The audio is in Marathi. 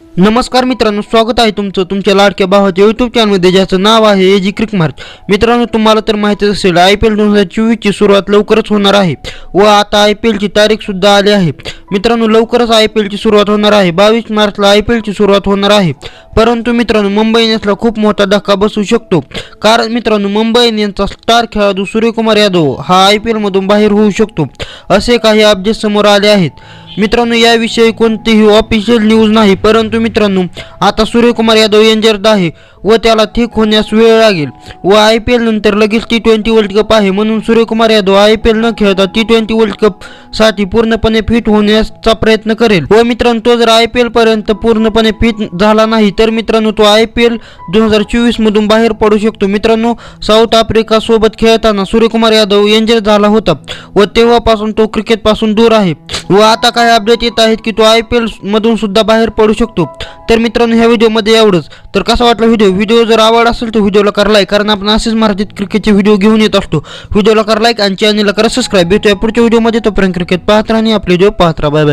नमस्कार मित्रांनो स्वागत आहे तुमचं तुमच्या लाडक्या भावाच्या यूट्यूब चॅनलमध्ये ज्याचं नाव आहे एजी क्रिक मार्च मित्रांनो तुम्हाला तर माहितीच असेल आय पी एल दोन हजार चोवीसची सुरुवात लवकरच होणार आहे व आता आय पी एलची तारीखसुद्धा आली आहे. मित्रांनो लवकरच आय पी एलची सुरुवात होणार आहे. बावीस मार्चला आय पी एलची सुरुवात होणार आहे. परंतु मित्रांनो मुंबई इंडियन्सला खूप मोठा धक्का बसू शकतो. कारण मित्रांनो मुंबई इंडियन्सचा स्टार खेळाडू सूर्यकुमार यादव हा आय पी एलमधून बाहेर होऊ शकतो. असे काही अपडेट समोर आले आहेत. मित्रांनो याविषयी कोणतीही ऑफिशियल न्यूज नाही. परंतु मित्रांनो आता सूर्यकुमार यादव इंजर्ड आहे व त्याला ठीक होण्यास वेळ लागेल. व आय पी एल नंतर लगेच टी ट्वेंटी वर्ल्ड कप आहे. म्हणून Suryakumar Yadav I P L न खेळता टी ट्वेंटी वर्ल्ड कपसाठी पूर्णपणे फिट होण्याचा प्रयत्न करेल. व मित्रांनो तो जर आय पी एल पर्यंत पूर्णपणे फिट झाला नाही तर मित्रांनो तो आय पी एल दोन हजार चोवीस मधून बाहेर पडू शकतो. मित्रांनो साऊथ आफ्रिका सोबत खेळताना सूर्यकुमार यादव इंजर झाला होता व तेव्हापासून तो क्रिकेटपासून दूर आहे. व आता काही अपडेट येत आहेत की तो आय पी एल मधून सुद्धा बाहेर पडू शकतो. तर मित्रांनो ह्या व्हिडिओमध्ये एवढंच. तर कसा वाटला व्हिडिओ व्हिडिओ जर आवड असेल तर व्हिडिओला कर लाईक कारण आपण असेच मराठीत क्रिकेटचे व्हिडिओ घेऊन येत असतो. व्हिडिओला कर लाईक आणि चॅनलला करा सबस्क्राईब भेटूया पुढच्या व्हिडिओमध्ये तोपर्यंत क्रिकेट पाहत राहा आणि आपले व्हिडिओ पाहत राहा. Bye bye